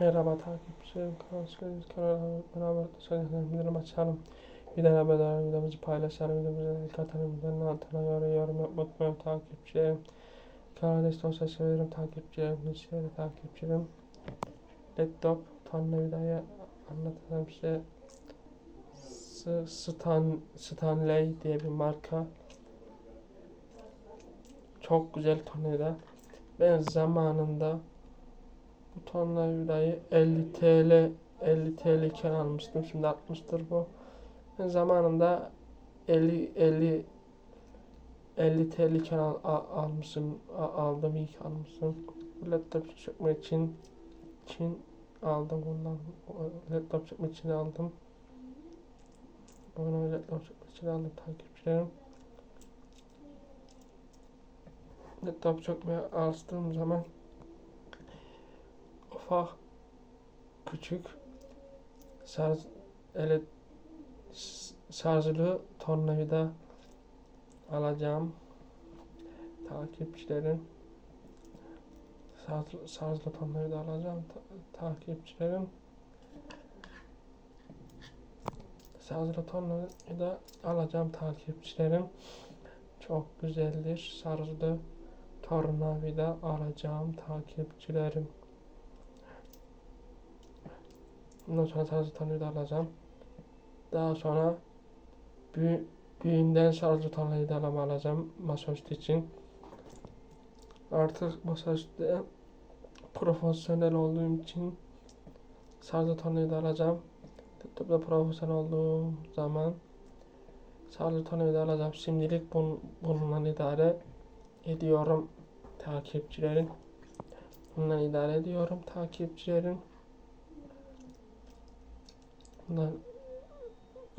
Merhaba takipçilerim. Kanalımız kanalı beraber. Bildirim açalım. Videoya bedava videomuzu paylaşalım. Videomuzu like atalım. Videonun altına yorum, yorum yapmayı unutmayın takipçilerim. Kanalda işte olsa severim takipçilerim. Lütfen takipçilerim. Laptop tornavidayı anlatacağım size. S- Stan, Stanley diye bir marka. Çok güzel tornavida. Ben zamanında bu tornavidayı 50 TL 50 TL iken almıştım. Şimdi 60'tır bu. Ben zamanında 50 50 50 TL iken al, al- almışım. a- aldım ilk almışım. Bu laptop çekmek için için aldım bundan. Laptop çekmek için aldım. Bunu laptop çekmek için aldım takipçilerim. Laptop çekmeye alıştığım zaman ufak küçük şarj ele şarjlı tornavida alacağım takipçilerim şarjlı, şarjlı tornavida alacağım ta- takipçilerim şarjlı tornavida alacağım takipçilerim çok güzeldir şarjlı tornavida alacağım takipçilerim Ondan sonra şarjlı tornavida alacağım. Daha sonra büyü, büyüğünden şarjlı tornavida alacağım masaüstü için. Artık masaüstü profesyonel olduğum için şarjlı tornavida alacağım. Laptopda profesyonel olduğum zaman şarjlı tornavida alacağım. Şimdilik bun, bununla idare ediyorum takipçilerin. Bununla idare ediyorum takipçilerin. Bundan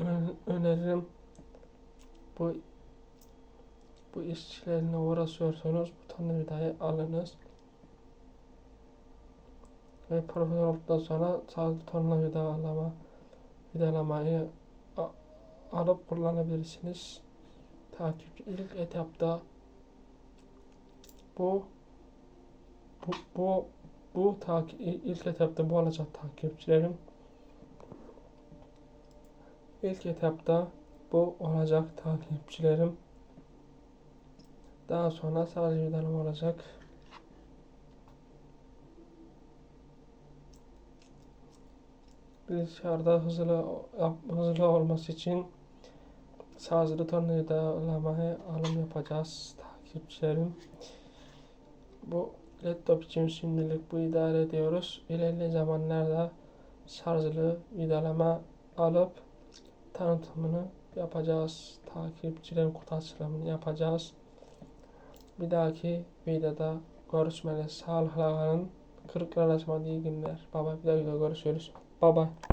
ö- öneririm bu bu işçilerine uğraşıyorsanız bu tornavidayı alınız. Ve profesyonel olduktan sonra sadece tornavida alama vidalamayı alıp kullanabilirsiniz. Takipçi ilk etapta bu bu bu bu takip ilk etapta bu olacak takipçilerim. İlk etapta bu olacak takipçilerim. Daha sonra sadece videom olacak. Bilgisayarda hızlı hızlı olması için şarjlı tornavidalamaya alım yapacağız takipçilerim. Bu laptop için şimdilik bu idare ediyoruz. İlerleyen zamanlarda şarjlı vidalama alıp tanıtımını yapacağız. Takipçilerin kutu açılımını yapacağız. Bir dahaki videoda görüşmeli. Sağlıkla kalın. Kırıklar açmadı iyi günler. Baba bir daha videoda görüşürüz. Baba.